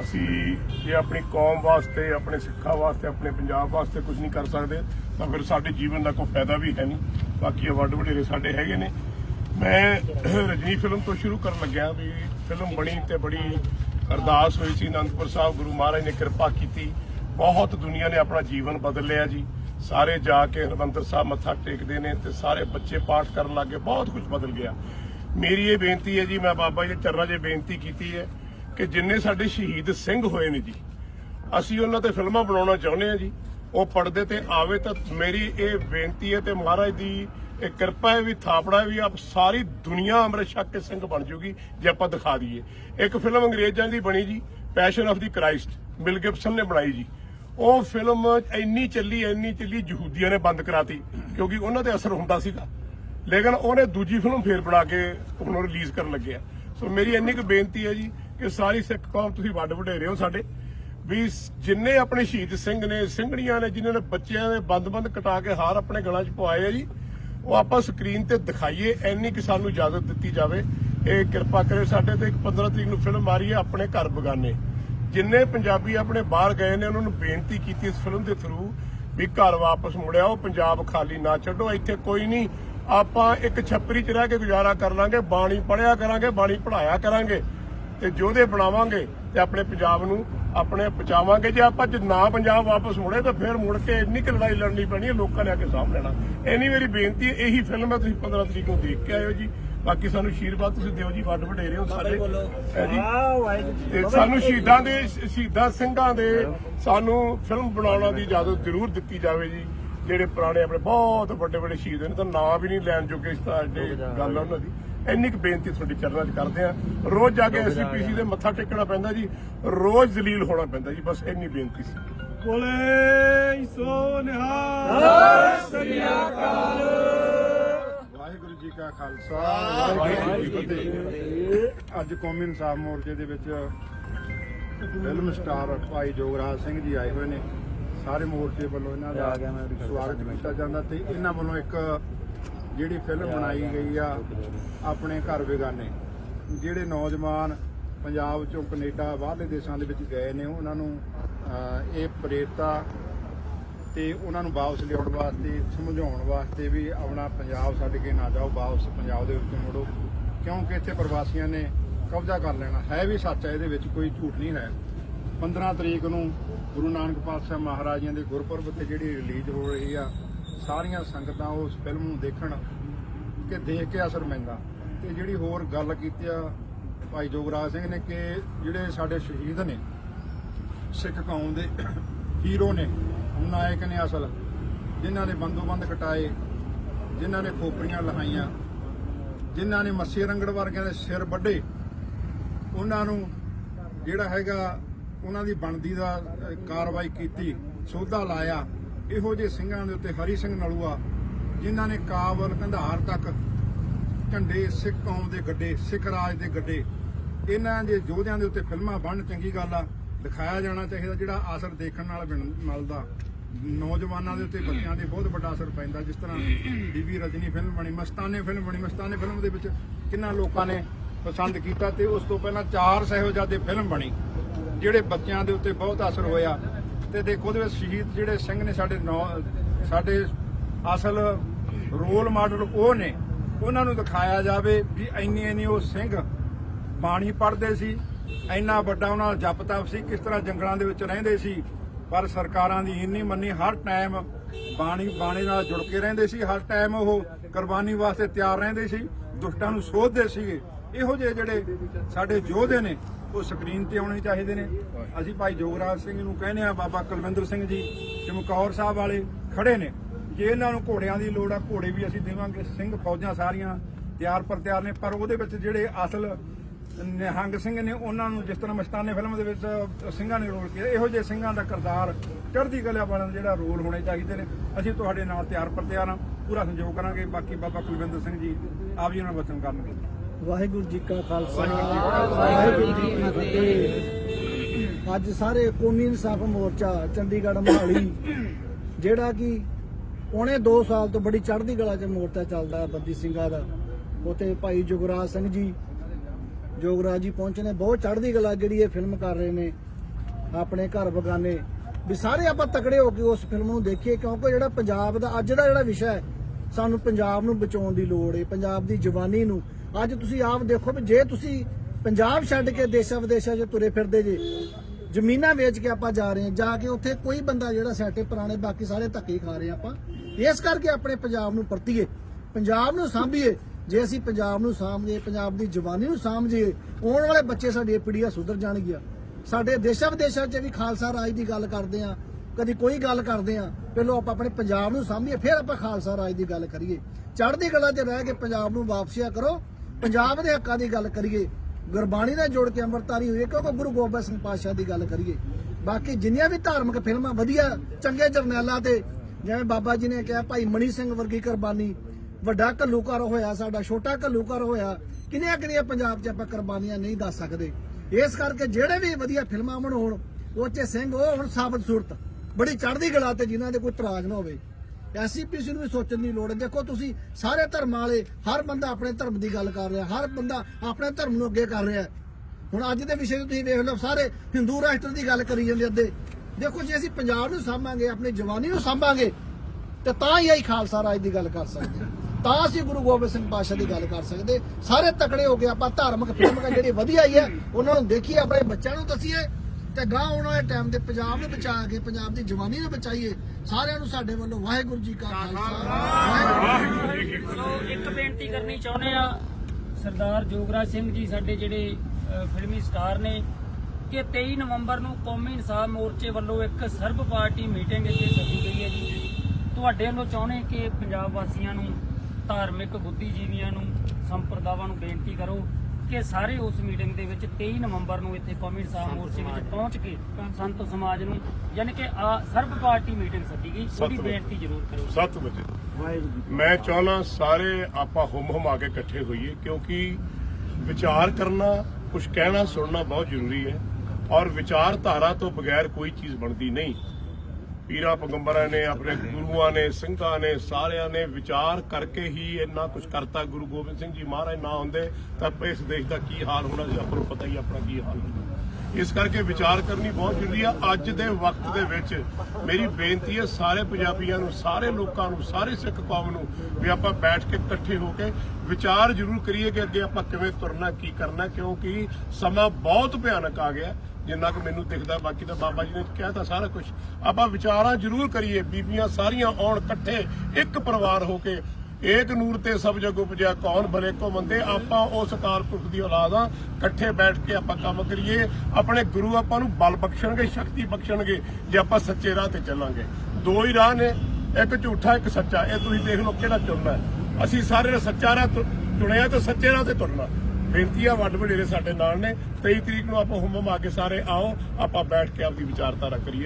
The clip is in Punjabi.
ਅਸੀਂ ਜੇ ਆਪਣੀ ਕੌਮ ਵਾਸਤੇ, ਆਪਣੇ ਸਿੱਖਾਂ ਵਾਸਤੇ, ਆਪਣੇ ਪੰਜਾਬ ਵਾਸਤੇ ਕੁਝ ਨਹੀਂ ਕਰ ਸਕਦੇ, ਤਾਂ ਫਿਰ ਸਾਡੇ ਜੀਵਨ ਦਾ ਕੋਈ ਫਾਇਦਾ ਵੀ ਹੈ ਨਹੀਂ। ਬਾਕੀ ਇਹ ਵੱਡ ਵਡੇਰੇ ਸਾਡੇ ਹੈਗੇ ਨੇ। ਮੈਂ ਰਜਨੀ ਫਿਲਮ ਤੋਂ ਸ਼ੁਰੂ ਕਰਨ ਲੱਗਿਆ ਵੀ ਫਿਲਮ ਬਣੀ ਤੇ ਬੜੀ ਅਰਦਾਸ ਹੋਈ ਸੀ। ਅਨੰਦਪੁਰ ਸਾਹਿਬ ਗੁਰੂ ਮਹਾਰਾਜ ਨੇ ਕਿਰਪਾ ਕੀਤੀ। ਬਹੁਤ ਦੁਨੀਆ ਨੇ ਆਪਣਾ ਜੀਵਨ ਬਦਲ ਲਿਆ ਜੀ। ਸਾਰੇ ਜਾ ਕੇ ਹਰਮੰਦਰ ਸਾਹਿਬ ਮੱਥਾ ਟੇਕਦੇ ਨੇ ਤੇ ਸਾਰੇ ਬੱਚੇ ਪਾਠ ਕਰਨ ਲੱਗੇ ਬਹੁਤ ਕੁਝ ਬਦਲ ਗਿਆ। ਮੇਰੀ ਇਹ ਬੇਨਤੀ ਹੈ ਜੀ, ਮੈਂ ਬਾਬਾ ਜੀ ਦੇ ਚਰਨਾਂ 'ਚ ਬੇਨਤੀ ਕੀਤੀ ਹੈ ਕਿ ਜਿੰਨੇ ਸਾਡੇ ਸ਼ਹੀਦ ਸਿੰਘ ਹੋਏ ਨੇ ਜੀ, ਅਸੀਂ ਉਹਨਾਂ ਤੇ ਫਿਲਮਾਂ ਬਣਾਉਣਾ ਚਾਹੁੰਦੇ ਹਾਂ ਜੀ। ਉਹ ਪਰਦੇ ਤੇ ਆਵੇ ਤਾਂ ਮੇਰੀ ਇਹ ਬੇਨਤੀ ਹੈ ਤੇ ਮਹਾਰਾਜ ਦੀ ਇਹ ਕਿਰਪਾ ਹੈ ਵੀ ਥਾਪੜਾ ਵੀ ਆਪ ਸਾਰੀ ਦੁਨੀਆ ਅੰਮ੍ਰਿਤ ਛਕ ਕੇ ਸਿੰਘ ਬਣ ਜੂਗੀ, ਜੇ ਆਪਾਂ ਦਿਖਾ ਦਈਏ। ਇੱਕ ਫਿਲਮ ਅੰਗਰੇਜ਼ਾਂ ਦੀ ਬਣੀ ਜੀ passion of the Christ Mel Gibson ਨੇ ਬਣਾਈ ਜੀ। ਉਹ ਫਿਲਮ ਇੰਨੀ ਚੱਲੀ ਇੰਨੀ ਚੱਲੀ, ਯਹੂਦੀਆਂ ਨੇ ਬੰਦ ਕਰਾਤੀ, ਕਿਉਂਕਿ ਉਹਨਾਂ ਤੇ ਅਸਰ ਹੁੰਦਾ ਸੀਗਾ। ਲੇਕਿਨ ਉਹਨੇ ਦੂਜੀ ਫਿਲਮ ਫੇਰ ਬਣਾ ਕੇ ਹੁਣ ਰਿਲੀਜ਼ ਕਰਨ ਲੱਗੇ ਆ। ਸੋ ਮੇਰੀ ਇੰਨੀ ਕੁ ਬੇਨਤੀ ਹੈ ਜੀ ਕਿ ਸਾਰੀ ਸਿੱਖ ਕੌਮ ਤੁਸੀਂ ਵੱਡ ਵਡੇਰੇ ਹੋ ਸਾਡੇ। ਵੀ ਜਿੰਨੇ ਆਪਣੇ ਸ਼ਹੀਦ ਸਿੰਘ ਨੇ, ਸਿੰਘਣੀਆਂ ਨੇ, ਜਿਨ੍ਹਾਂ ਨੇ ਬੱਚਿਆਂ ਦੇ ਬੰਦ-ਬੰਦ ਕਟਾ ਕੇ ਹਾਰ ਆਪਣੇ ਗਲਾਂ 'ਚ ਪਵਾਏ ਆ ਜੀ, ਉਹ ਆਪਾਂ ਸਕਰੀਨ ਤੇ ਦਿਖਾਈਏ, ਇੰਨੀ ਕਿ ਸਾਨੂੰ ਇਜਾਜ਼ਤ ਦਿੱਤੀ ਜਾਵੇ। ਇਹ ਕਿਰਪਾ ਕਰੇ ਸਾਡੇ ਤੇ 15 ਤਰੀਕ ਨੂੰ ਫਿਲਮ ਆ ਰਹੀ ਹੈ ਆਪਣੇ ਘਰ ਬਗਾਨੇ। ਜਿੰਨੇ ਪੰਜਾਬੀ ਆਪਣੇ ਬਾਹਰ ਗਏ ਨੇ, ਉਹਨਾਂ ਨੂੰ ਬੇਨਤੀ ਕੀਤੀ ਇਸ ਫਿਲਮ ਦੇ ਥਰੂ ਵੀ ਘਰ ਵਾਪਸ ਮੁੜਿਆ ਉਹ ਪੰਜਾਬ ਖਾਲੀ ਨਾ ਛੱਡੋ, ਇੱਥੇ ਕੋਈ ਨਹੀਂ। ਆਪਾਂ ਇੱਕ ਛੱਪਰੀ 'ਚ ਰਹਿ ਕੇ ਗੁਜ਼ਾਰਾ ਕਰ ਲਾਂਗੇ, ਬਾਣੀ ਪੜਿਆ ਕਰਾਂਗੇ, ਬਾਣੀ ਪੜਾਇਆ ਕਰਾਂਗੇ। ਤੇ ਯੋਧੇ ਬਣਾਵਾਂਗੇ ਤੇ ਆਪਣੇ ਪੰਜਾਬ ਨੂੰ ਆਪਣੇ ਬਚਾਵਾਂਗੇ ਜੇ ਆਪਾਂ ਜੇ ਨਾ ਪੰਜਾਬ ਵਾਪਸ ਮੁੜੇ ਤਾਂ ਫਿਰ ਮੁੜ ਕੇ ਇੰਨੀ ਕੁ ਲੜਾਈ ਲੜਨੀ ਪੈਣੀ ਹੈ ਲੋਕਾਂ ਨੇ ਆ ਕੇ ਸਾਂਭ ਲੈਣਾ। ਇੰਨੀ ਮੇਰੀ ਬੇਨਤੀ ਹੈ ਇਹੀ ਫਿਲਮ ਹੈ ਤੁਸੀਂ 15 ਤਰੀਕ ਨੂੰ ਦੇਖ ਕੇ ਆਇਓ ਜੀ। ਬਾਕੀ ਸਾਨੂੰ ਆਸ਼ੀਰਵਾਦ ਤੁਸੀਂ ਦਿਓ ਜੀ ਵੱਡ ਵਡੇਰੇ ਹੋ ਸਾਡੇ। ਹੈ ਜੀ। ਤੇ ਸਾਨੂੰ ਸ਼ਹੀਦਾਂ ਦੇ ਸ਼ਹੀਦਾਂ ਸਿੰਘਾਂ ਦੇ ਸਾਨੂੰ ਫਿਲਮ ਬਣਾਉਣ ਦੀ ਇਜਾਜ਼ਤ ਜ਼ਰੂਰ ਦਿੱਤੀ ਜਾਵੇ ਜੀ। ਜਿਹੜੇ ਪੁਰਾਣੇ ਆਪਣੇ ਬਹੁਤ ਵੱਡੇ ਵੱਡੇ ਸ਼ਹੀਦ ਨੇ ਤਾਂ ਨਾਂ ਵੀ ਨਹੀਂ ਲੈਣ ਜੋਗੇ ਸਾਡੇ ਗੱਲ ਆ ਉਹਨਾਂ ਦੀ। ਇੰਨੀ ਕੁ ਬੇਨਤੀ ਤੁਹਾਡੀ ਚਰਨਾਂ 'ਚ ਕਰਦੇ ਆ ਰੋਜ਼ ਜਾ ਕੇ ਐਸਪੀਸੀ ਦੇ ਮੱਥਾ ਟੇਕਣਾ ਪੈਂਦਾ ਜੀ। ਰੋਜ਼ ਜ਼ਲੀਲ ਹੋਣਾ ਪੈਂਦਾ ਜੀ ਬਸ ਇੰਨੀ ਬੇਨਤੀ ਸੀ। ਬੋਲੇ ਸੋ ਨਿਹਾਲ। ਵਾਹਿਗੁਰੂ ਜੀ ਕਾ ਖਾਲਸਾ ਵਾਹਿਗੁਰੂ ਜੀ ਕੀ ਫਤਿਹ। ਅੱਜ ਕੌਮੀ ਇਨਸਾਫ ਮੋਰਚੇ ਦੇ ਵਿੱਚ ਫਿਲਮ ਸਟਾਰ ਭਾਈ ਜੋਗਰਾਜ ਸਿੰਘ ਜੀ ਆਏ ਹੋਏ ਨੇ। ਸਾਰੇ ਮੋਰਚੇ ਵੱਲੋਂ ਇਹਨਾਂ ਦਾ ਸਵਾਗਤ ਕੀਤਾ ਜਾਂਦਾ ਤੇ ਇਹਨਾਂ ਵੱਲੋਂ ਇੱਕ ਜਿਹੜੀ ਫਿਲਮ ਬਣਾਈ ਗਈ ਆ, ਆਪਣੇ ਘਰ ਵਿਗਾਨੇ ਜਿਹੜੇ ਨੌਜਵਾਨ ਪੰਜਾਬ ਚੋਂ ਕੈਨੇਡਾ, ਬਾਹਰਲੇ ਦੇਸ਼ਾਂ ਦੇ ਵਿੱਚ ਗਏ ਨੇ, ਉਹਨਾਂ ਨੂੰ ਇਹ ਪ੍ਰੇਰਤਾ ਤੇ ਉਹਨਾਂ ਨੂੰ ਵਾਪਸ ਲਿਆਉਣ ਵਾਸਤੇ, ਸਮਝਾਉਣ ਵਾਸਤੇ ਵੀ ਆਪਣਾ ਪੰਜਾਬ ਛੱਡ ਕੇ ਨਾ ਜਾਓ, ਵਾਪਸ ਪੰਜਾਬ ਦੇ ਉੱਤੇ ਮੁੜੋ। ਕਿਉਂਕਿ ਇੱਥੇ ਪ੍ਰਵਾਸੀਆਂ ਨੇ ਕਬਜ਼ਾ ਕਰ ਲੈਣਾ। ਹੈ ਵੀ ਸੱਚ ਹੈ, ਇਹਦੇ ਵਿੱਚ ਕੋਈ ਝੂਠ ਨਹੀਂ ਹੈ। 15 ਤਰੀਕ ਨੂੰ ਗੁਰੂ ਨਾਨਕ ਪਾਤਸ਼ਾਹ ਮਹਾਰਾਜਿਆਂ ਦੇ ਗੁਰਪੁਰਬ ਤੇ ਜਿਹੜੀ ਰਿਲੀਜ਼ ਹੋ ਰਹੀ ਆ ਸਾਰੀਆਂ ਸੰਗਤਾਂ ਉਸ ਫਿਲਮ ਨੂੰ ਦੇਖਣ ਕਿ ਦੇਖ ਕੇ ਅਸਰ ਪੈਂਦਾ। ਤੇ ਜਿਹੜੀ ਹੋਰ ਗੱਲ ਕੀਤੀ ਆ ਭਾਈ ਜੋਗਰਾਜ ਸਿੰਘ ਨੇ ਕਿ ਜਿਹੜੇ ਸਾਡੇ ਸ਼ਹੀਦ ਨੇ, ਸਿੱਖ ਕੌਮ ਦੇ ਹੀਰੋ ਨੇ ਨਾਇਕ ਨੇ ਅਸਲ, ਜਿਨ੍ਹਾਂ ਨੇ ਬੰਦੋਬੰਦ ਕਟਾਏ, ਜਿਨ੍ਹਾਂ ਨੇ ਖੋਪਰੀਆਂ ਲਹਾਈਆਂ, ਜਿਨ੍ਹਾਂ ਨੇ ਮੱਸੇ ਰੰਗੜ ਵਰਗਿਆਂ ਦੇ ਸਿਰ ਵੱਢੇ, ਉਹਨਾਂ ਨੂੰ ਜਿਹੜਾ ਹੈਗਾ, ਉਹਨਾਂ ਦੀ ਬਣਦੀ ਦਾ ਕਾਰਵਾਈ ਕੀਤੀ, ਸੋਧਾ ਲਾਇਆ ਇਹੋ ਜਿਹੇ ਸਿੰਘਾਂ ਦੇ ਉੱਤੇ ਹਰੀ ਸਿੰਘ ਨਲੂਆ, ਜਿਨ੍ਹਾਂ ਨੇ ਕਾਬਲ ਕੰਧਾਰ ਤੱਕ ਝੰਡੇ ਸਿੱਖ ਕੌਮ ਦੇ ਗੱਡੇ, ਸਿੱਖ ਰਾਜ ਦੇ ਗੱਡੇ, ਇਹਨਾਂ ਦੇ ਯੋਧਿਆਂ ਦੇ ਉੱਤੇ ਫਿਲਮਾਂ ਬਣਨ ਚੰਗੀ ਗੱਲ ਆ, ਦਿਖਾਇਆ ਜਾਣਾ ਚਾਹੀਦਾ, ਜਿਹੜਾ ਅਸਰ ਦੇਖਣ ਨਾਲ ਮਿਲ- ਮਿਲਦਾ। ਨੌਜਵਾਨਾਂ ਦੇ ਉੱਤੇ ਬੱਚਿਆਂ ਦੇ ਬਹੁਤ ਵੱਡਾ ਅਸਰ ਪੈਂਦਾ, ਜਿਸ ਤਰ੍ਹਾਂ ਬੀਬੀ ਰਜਨੀ ਫਿਲਮ ਬਣੀ, ਮਸਤਾਨੇ ਫਿਲਮ ਬਣੀ, ਮਸਤਾਨੇ ਫਿਲਮ ਦੇ ਵਿੱਚ ਕਿੰਨਾ ਲੋਕਾਂ ਨੇ ਪਸੰਦ ਕੀਤਾ ਤੇ ਉਸ ਤੋਂ ਪਹਿਲਾਂ ਚਾਰ ਸਹਿਬਜ਼ਾਦੇ ਫਿਲਮ ਬਣੀ, ਜਿਹੜੇ ਬੱਚਿਆਂ ਦੇ ਉੱਤੇ ਬਹੁਤ ਅਸਰ ਹੋਇਆ। ਤੇ ਦੇਖੋ ਉਹਦੇ ਵਿੱਚ ਸ਼ਹੀਦ ਜਿਹੜੇ ਸਿੰਘ ਨੇ, ਸਾਡੇ ਨੌ- ਸਾਡੇ ਅਸਲ ਰੋਲ ਮਾਡਲ ਉਹ ਨੇ। ਉਹਨਾਂ ਨੂੰ ਦਿਖਾਇਆ ਜਾਵੇ ਵੀ ਇੰਨੀ ਇੰਨੀ ਉਹ ਸਿੰਘ ਬਾਣੀ ਪੜ੍ਹਦੇ ਸੀ, ਇੰਨਾ ਵੱਡਾ ਉਹਨਾਂ ਦਾ ਜਪ ਤਪ ਸੀ, ਕਿਸ ਤਰ੍ਹਾਂ ਜੰਗਲਾਂ ਦੇ ਵਿੱਚ ਰਹਿੰਦੇ ਸੀ। ਪਰ ਸਰਕਾਰਾਂ ਦੀ ਇੰਨੀ ਮੰਨੀ ਹਰ ਟਾਈਮ ਬਾਣੀ ਬਾਣੀ ਨਾਲ ਜੁੜ ਕੇ ਰਹਿੰਦੇ ਸੀ, ਹਰ ਟਾਈਮ ਉਹ ਕੁਰਬਾਨੀ ਵਾਸਤੇ ਤਿਆਰ ਰਹਿੰਦੇ ਸੀ, ਦੁਸ਼ਟਾਂ ਨੂੰ ਸੋਧਦੇ ਸੀਗੇ। ਇਹੋ ਜਿਹੇ ਜਿਹੜੇ ਸਾਡੇ ਯੋਧੇ ਨੇ ਉਹ ਸਕਰੀਨ ਤੇ ਆਉਣੇ ਚਾਹੀਦੇ ਨੇ। ਅਸੀਂ ਭਾਈ ਜੋਗਰਾਜ ਸਿੰਘ ਨੂੰ ਕਹਿੰਦੇ ਆ ਬਾਬਾ ਕੁਲਵਿੰਦਰ ਸਿੰਘ ਜੀ, ਚਮਕੌਰ ਸਾਹਿਬ ਵਾਲੇ ਖੜੇ ਨੇ। ਜੇ ਇਹਨਾਂ ਨੂੰ ਘੋੜਿਆਂ ਦੀ ਲੋੜ ਆ, ਘੋੜੇ ਵੀ ਅਸੀਂ ਦੇਵਾਂਗੇ। ਸਿੰਘ ਫੌਜਾਂ ਸਾਰੀਆਂ ਤਿਆਰ ਪਰ ਤਿਆਰ ਨੇ, ਪਰ ਉਹਦੇ ਵਿੱਚ ਜਿਹੜੇ ਅਸਲ ਨਿਹੰਗ ਸਿੰਘ ਨੇ, ਉਹਨਾਂ ਨੂੰ ਜਿਸ ਤਰ੍ਹਾਂ ਮਸਤਾਨੇ ਫਿਲਮ ਦੇ ਵਿੱਚ ਸਿੰਘਾਂ ਨੇ ਰੋਲ ਕੀਤਾ, ਇਹੋ ਜਿਹੇ ਸਿੰਘਾਂ ਦਾ ਕਿਰਦਾਰ ਚੜ੍ਹਦੀ ਕਲਾ ਵਾਲਿਆਂ ਜਿਹੜਾ ਰੋਲ ਹੋਣੇ ਚਾਹੀਦੇ ਨੇ। ਅਸੀਂ ਤੁਹਾਡੇ ਨਾਲ ਤਿਆਰ ਪਰ ਤਿਆਰ ਹਾਂ, ਪੂਰਾ ਸੰਯੋਗ ਕਰਾਂਗੇ। ਬਾਕੀ ਬਾਬਾ ਕੁਲਵਿੰਦਰ ਸਿੰਘ ਜੀ, ਆਪ ਜੀ ਉਹਨਾਂ ਨੂੰ ਵਚਨ ਕਰਨਗੇ। ਵਾਹਿਗੁਰੂ ਜੀ ਕਾ ਖਾਲਸਾ ਵਾਹਿਗੁਰੂ ਜੀ ਕੀ ਫਤਿਹ। ਅੱਜ ਸਾਰੇ ਕੌਮੀ ਇਨਸਾਫ ਮੋਰਚਾ ਚੰਡੀਗੜ੍ਹ ਮੋਹਾਲੀ ਜਿਹੜਾ ਕਿ ਉਹਨੇ 2 ਸਾਲ ਤੋਂ ਬੜੀ ਚੜ੍ਹਦੀ ਕਲਾ 'ਚ ਮੋਰਚਾ ਚੱਲਦਾ ਬੰਦੀ ਸਿੰਘਾਂ ਦਾ। ਉਥੇ ਭਾਈ ਜੁਗਰਾਜ ਸਿੰਘ ਜੀ ਜੋਗਰਾਜ ਜੀ ਪਹੁੰਚੇ ਨੇ। ਬਹੁਤ ਚੜ੍ਹਦੀ ਕਲਾ ਜਿਹੜੀ ਇਹ ਫਿਲਮ ਕਰ ਰਹੇ ਨੇ ਆਪਣੇ ਘਰ ਬਗਾਨੇ। ਵੀ ਸਾਰੇ ਆਪਾਂ ਤਕੜੇ ਹੋ ਕੇ ਉਸ ਫਿਲਮ ਨੂੰ ਦੇਖੀਏ ਕਿਉਂਕਿ ਜਿਹੜਾ ਪੰਜਾਬ ਦਾ ਅੱਜ ਦਾ ਜਿਹੜਾ ਵਿਸ਼ਾ ਹੈ ਸਾਨੂੰ ਪੰਜਾਬ ਨੂੰ ਬਚਾਉਣ ਦੀ ਲੋੜ ਹੈ ਪੰਜਾਬ ਦੀ ਜਵਾਨੀ ਨੂੰ। ਅੱਜ ਤੁਸੀਂ ਆਪ ਦੇਖੋ ਵੀ ਜੇ ਤੁਸੀਂ ਪੰਜਾਬ ਛੱਡ ਕੇ ਦੇਸ਼ਾਂ ਵਿਦੇਸ਼ਾਂ 'ਚ ਤੁਰੇ ਫਿਰਦੇ ਜੇ, ਜ਼ਮੀਨਾਂ ਵੇਚ ਕੇ ਆਪਾਂ ਜਾ ਰਹੇ ਹਾਂ, ਜਾ ਕੇ ਉੱਥੇ ਕੋਈ ਬੰਦਾ ਜਿਹੜਾ ਸੈਟੇ ਪੁਰਾਣੇ ਬਾਕੀ ਸਾਰੇ ਧੱਕੇ ਹੀ ਖਾ ਰਹੇ ਆਪਾਂ, ਇਸ ਕਰਕੇ ਆਪਣੇ ਪੰਜਾਬ ਨੂੰ ਪਰਤੀਏ, ਪੰਜਾਬ ਨੂੰ ਸਾਂਭੀਏ, ਜੇ ਅਸੀਂ ਪੰਜਾਬ ਨੂੰ ਸਾਂਭੀਏ, ਪੰਜਾਬ ਦੀ ਜਵਾਨੀ ਨੂੰ ਸਾਂਭੀਏ, ਆਉਣ ਵਾਲੇ ਬੱਚੇ ਸਾਡੀਆਂ ਪੀੜ੍ਹੀਆਂ ਸੁਧਰ ਜਾਣਗੀਆਂ। ਸਾਡੇ ਦੇਸ਼ਾਂ ਵਿਦੇਸ਼ਾਂ 'ਚ ਵੀ ਖਾਲਸਾ ਰਾਜ ਦੀ ਗੱਲ ਕਰਦੇ ਆ ਕਦੀ ਕੋਈ ਗੱਲ ਕਰਦੇ ਆ ਪਹਿਲਾਂ ਆਪਾਂ ਆਪਣੇ ਪੰਜਾਬ ਨੂੰ ਸਾਂਭੀਏ, ਫਿਰ ਆਪਾਂ ਖਾਲਸਾ ਰਾਜ ਦੀ ਗੱਲ ਕਰੀਏ। ਚੜ੍ਹਦੀ ਕਲਾ 'ਚ ਰਹਿ ਕੇ ਪੰਜਾਬ ਨੂੰ ਵਾਪਸਿਆ ਕਰੋ ਪੰਜਾਬ ਦੇ ਹੱਕਾਂ ਦੀ ਗੱਲ ਕਰੀਏ, ਗੁਰਬਾਣੀ ਨਾਲ ਜੋੜ ਕੇ ਅੰਮ੍ਰਿਤਧਾਰੀ ਹੋਈਏ, ਕਿਉਂਕਿ ਗੁਰੂ ਗੋਬਿੰਦ ਸਿੰਘ ਪਾਤਸ਼ਾਹ ਦੀ ਗੱਲ ਕਰੀਏ। ਬਾਕੀ ਜਿੰਨੀਆਂ ਵੀ ਧਾਰਮਿਕ ਫਿਲਮਾਂ ਵਧੀਆ, ਚੰਗੇ ਜਰਨੈਲਾਂ ਤੇ, ਜਿਵੇਂ ਬਾਬਾ ਜੀ ਨੇ ਕਿਹਾ, ਭਾਈ ਮਣੀ ਸਿੰਘ ਵਰਗੀ ਕੁਰਬਾਨੀ, ਵੱਡਾ ਘੱਲੂਘਰ ਹੋਇਆ ਸਾਡਾ, ਛੋਟਾ ਘੱਲੂਘਰ ਹੋਇਆ, ਕਿੰਨੀਆਂ ਕਿੰਨੀਆਂ ਪੰਜਾਬ 'ਚ ਆਪਾਂ ਕੁਰਬਾਨੀਆਂ ਨਹੀਂ ਦੱਸ ਸਕਦੇ। ਇਸ ਕਰਕੇ ਜਿਹੜੇ ਵੀ ਵਧੀਆ ਫਿਲਮਾਂ ਬਣਾਉਣ, ਉਹ 'ਚ ਸਿੰਘ, ਉਹ ਹੁਣ ਸਾਬਤ ਸੂਰਤ, ਬੜੀ ਚੜ੍ਹਦੀ ਕਲਾ ਤੇ ਜਿਨ੍ਹਾਂ ਦੇ ਕੋਈ ਤਰਾਜ ਨਾ ਹੋਵੇ। ਐਸਸੀਪੀਸੀ ਨੂੰ ਵੀ ਸੋਚਣ ਦੀ ਲੋੜ ਹੈ। ਦੇਖੋ ਤੁਸੀਂ ਸਾਰੇ ਧਰਮਾਂ ਵਾਲੇ, ਹਰ ਬੰਦਾ ਆਪਣੇ ਧਰਮ ਦੀ ਗੱਲ ਕਰ ਰਿਹਾ, ਹਰ ਬੰਦਾ ਆਪਣੇ ਧਰਮ ਨੂੰ ਅੱਗੇ ਕਰ ਰਿਹਾ ਹੁਣ ਅੱਜ ਦੇ ਵਿਸ਼ੇ 'ਤੇ ਤੁਸੀਂ ਵੇਖ ਲਓ, ਸਾਰੇ ਹਿੰਦੂ ਰਾਸ਼ਟਰ ਦੀ ਗੱਲ ਕਰੀ ਜਾਂਦੇ ਅੱਧੇ। ਦੇਖੋ ਜੇ ਅਸੀਂ ਪੰਜਾਬ ਨੂੰ ਸਾਂਭਾਂਗੇ, ਆਪਣੀ ਜਵਾਨੀ ਨੂੰ ਸਾਂਭਾਂਗੇ, ਤੇ ਤਾਂ ਹੀ ਅਸੀਂ ਖਾਲਸਾ ਰਾਜ ਦੀ ਗੱਲ ਕਰ ਸਕਦੇ ਹਾਂ। ਤਾਂ ਅਸੀਂ ਗੁਰੂ ਗੋਬਿੰਦ ਸਿੰਘ ਪਾਤਸ਼ਾਹ ਦੀ ਗੱਲ ਕਰ ਸਕਦੇ ਸਾਰੇ ਤਕੜੇ ਹੋ ਕੇ ਆਪਾਂ ਧਾਰਮਿਕ ਫਿਲਮਾਂ ਜਿਹੜੀ ਵਧੀਆ ਹੀ ਹੈ, ਉਹਨਾਂ ਨੂੰ ਦੇਖੀਏ, ਆਪਣੇ ਬੱਚਿਆਂ ਨੂੰ ਦਸੀਏ, ਤੇ ਗਾਂ ਉਹਨਾਂ ਦੇ ਟਾਈਮ ਦੇ ਪੰਜਾਬ ਨੂੰ ਬਚਾ ਕੇ, ਪੰਜਾਬ ਦੀ ਜਵਾਨੀ ਨੂੰ ਬਚਾਈਏ। ਸਾਰਿਆਂ ਨੂੰ ਸਾਡੇ ਵੱਲੋਂ ਵਾਹਿਗੁਰੂ ਜੀ ਕਾ ਖਾਲਸਾ। ਸੋ ਇੱਕ ਬੇਨਤੀ ਕਰਨੀ ਚਾਹੁੰਦੇ ਆ ਸਰਦਾਰ ਜੋਗਰਾਜ ਸਿੰਘ ਜੀ ਸਾਡੇ ਜਿਹੜੇ ਫਿਲਮੀ ਸਟਾਰ ਨੇ ਕਿ 23 ਨਵੰਬਰ ਨੂੰ ਕੌਮੀ ਇਨਸਾਫ ਮੋਰਚੇ ਵੱਲੋਂ ਇੱਕ ਸਰਬ ਪਾਰਟੀ ਮੀਟਿੰਗ ਇੱਥੇ ਸੱਦੀ ਗਈ ਹੈ ਜੀ। ਤੁਹਾਡੇ ਵੱਲੋਂ ਚਾਹੁੰਦੇ ਕਿ ਪੰਜਾਬ ਵਾਸੀਆਂ ਨੂੰ ਧਾਰਮਿਕ ਬੁੱਧੀਜੀਵੀਆਂ ਨੂੰ ਸੰਪਰਦਾਵਾਂ ਨੂੰ ਬੇਨਤੀ ਕਰੋ। ਕਿ ਸਾਰੇ ਉਸ ਮੀਟਿੰਗ ਦੇ ਵਿੱਚ 23 ਨਵੰਬਰ ਨੂੰ ਇੱਥੇ ਕੌਮੀ ਇਨਸਾਫ ਮੋਰਚੇ ਵਿੱਚ ਪਹੁੰਚ ਕੇ ਸੰਤ ਸਮਾਜ ਨੂੰ ਯਾਨੀ ਕਿ ਆ ਸਰਬ ਪਾਰਟੀ ਮੀਟਿੰਗ ਸੱਦੀ ਗਈ ਉਹਦੀ ਬੇਨਤੀ ਜ਼ਰੂਰ ਕਰੋ। 7 ਵਜੇ। ਮੈਂ ਚਾਹਨਾ ਸਾਰੇ ਆਪਾਂ ਹੁਮ ਹੁਮਾ ਕੇ ਇਕੱਠੇ ਹੋਈਏ ਕਿਉਂਕਿ ਵਿਚਾਰ ਕਰਨਾ ਕੁਝ ਕਹਿਣਾ ਸੁਣਨਾ ਬਹੁਤ ਜ਼ਰੂਰੀ ਹੈ। ਔਰ ਵਿਚਾਰਧਾਰਾ ਤੋਂ ਬਗੈਰ ਕੋਈ ਚੀਜ਼ ਬਣਦੀ ਨਹੀਂ। ਪੀਰਾਂ, ਪੈਗੰਬਰਾਂ ਨੇ, ਆਪਣੇ ਗੁਰੂਆਂ ਨੇ, ਸਿੰਘਾਂ ਨੇ, ਸਾਰਿਆਂ ਨੇ ਵਿਚਾਰ ਕਰਕੇ ਹੀ ਇੰਨਾ ਕੁਝ ਕਰਤਾ। ਗੁਰੂ ਗੋਬਿੰਦ ਸਿੰਘ ਜੀ ਮਹਾਰਾਜ ਨਾ ਹੁੰਦੇ ਤਾਂ ਇਸ ਦੇਸ਼ ਦਾ ਕੀ ਹਾਲ ਹੋਣਾ ਸੀ ਆਪਾਂ ਨੂੰ ਪਤਾ ਹੀ ਆਪਣਾ ਕੀ ਹਾਲ ਹੋਣਾ ਇਸ ਕਰਕੇ ਵਿਚਾਰ ਕਰਨੀ ਬਹੁਤ ਜ਼ਰੂਰੀ ਆ। ਅੱਜ ਦੇ ਵਕਤ ਦੇ ਵਿੱਚ ਮੇਰੀ ਬੇਨਤੀ ਹੈ ਸਾਰੇ ਪੰਜਾਬੀਆਂ ਨੂੰ, ਸਾਰੇ ਲੋਕਾਂ ਨੂੰ, ਸਾਰੇ ਸਿੱਖ ਕੌਮ ਨੂੰ ਵੀ ਆਪਾਂ ਬੈਠ ਕੇ ਇਕੱਠੇ ਹੋ ਕੇ ਵਿਚਾਰ ਜ਼ਰੂਰ ਕਰੀਏ ਕਿ ਅੱਗੇ ਆਪਾਂ ਕਿਵੇਂ ਤੁਰਨਾ, ਕੀ ਕਰਨਾ, ਕਿਉਂਕਿ ਸਮਾਂ ਬਹੁਤ ਭਿਆਨਕ ਆ ਗਿਆ। ਜਿੰਨਾ ਕਿ ਮੈਨੂੰ ਦਿਖਦਾ, ਬਾਕੀ ਤਾਂ ਬਾਬਾ ਜੀ ਨੇ ਕਿਹਾ ਤਾਂ ਸਾਰਾ ਕੁਝ ਆਪਾਂ ਵਿਚਾਰਾਂ ਜ਼ਰੂਰ ਕਰੀਏ, ਬੀਬੀਆਂ ਸਾਰੀਆਂ ਆਉਣ ਇਕੱਠੇ, ਇੱਕ ਪਰਿਵਾਰ ਹੋ ਕੇ। ਏਕ ਨੂਰ ਤੇ ਸਭ ਜਗ ਉਪਜਿਆ, ਕੌਣ ਭਲੇ ਕੋ ਮੰਦੇ? ਆਪਾਂ ਉਸ ਅਕਾਲ ਦੀ ਔਲਾਦ ਆ ਇਕੱਠੇ ਬੈਠ ਕੇ ਆਪਾਂ ਕੰਮ ਕਰੀਏ। ਆਪਣੇ ਗੁਰੂ ਆਪਾਂ ਨੂੰ ਬਲ ਬਖਸ਼ਣਗੇ, ਸ਼ਕਤੀ ਬਖਸ਼ਣਗੇ, ਜੇ ਆਪਾਂ ਸੱਚੇ ਰਾਹ ਤੇ ਚੱਲਾਂਗੇ। ਦੋ ਹੀ ਰਾਹ ਨੇ, ਇੱਕ ਝੂਠਾ, ਇੱਕ ਸੱਚਾ। ਇਹ ਤੁਸੀਂ ਦੇਖ ਲਓ ਕਿਹੜਾ ਚੁਣਨਾ ਅਸੀਂ ਸਾਰੇ ਨੇ ਸੱਚਾ ਰਾਹ ਚੁਣਿਆ ਤੇ ਸੱਚੇ ਰਾਹ ਤੇ ਤੁਰਨਾ। ਬੇਨਤੀ ਆ, ਵੱਡ ਵਡੇਰੇ ਸਾਡੇ ਨਾਲ ਨੇ। 23 ਤਰੀਕ ਨੂੰ ਆਪਾਂ ਹੁਮਮ ਆ ਕੇ ਸਾਰੇ ਆਓ, ਆਪਾਂ ਬੈਠ ਕੇ ਆਪਦੀ ਵਿਚਾਰਧਾਰਾ ਕਰੀਏ।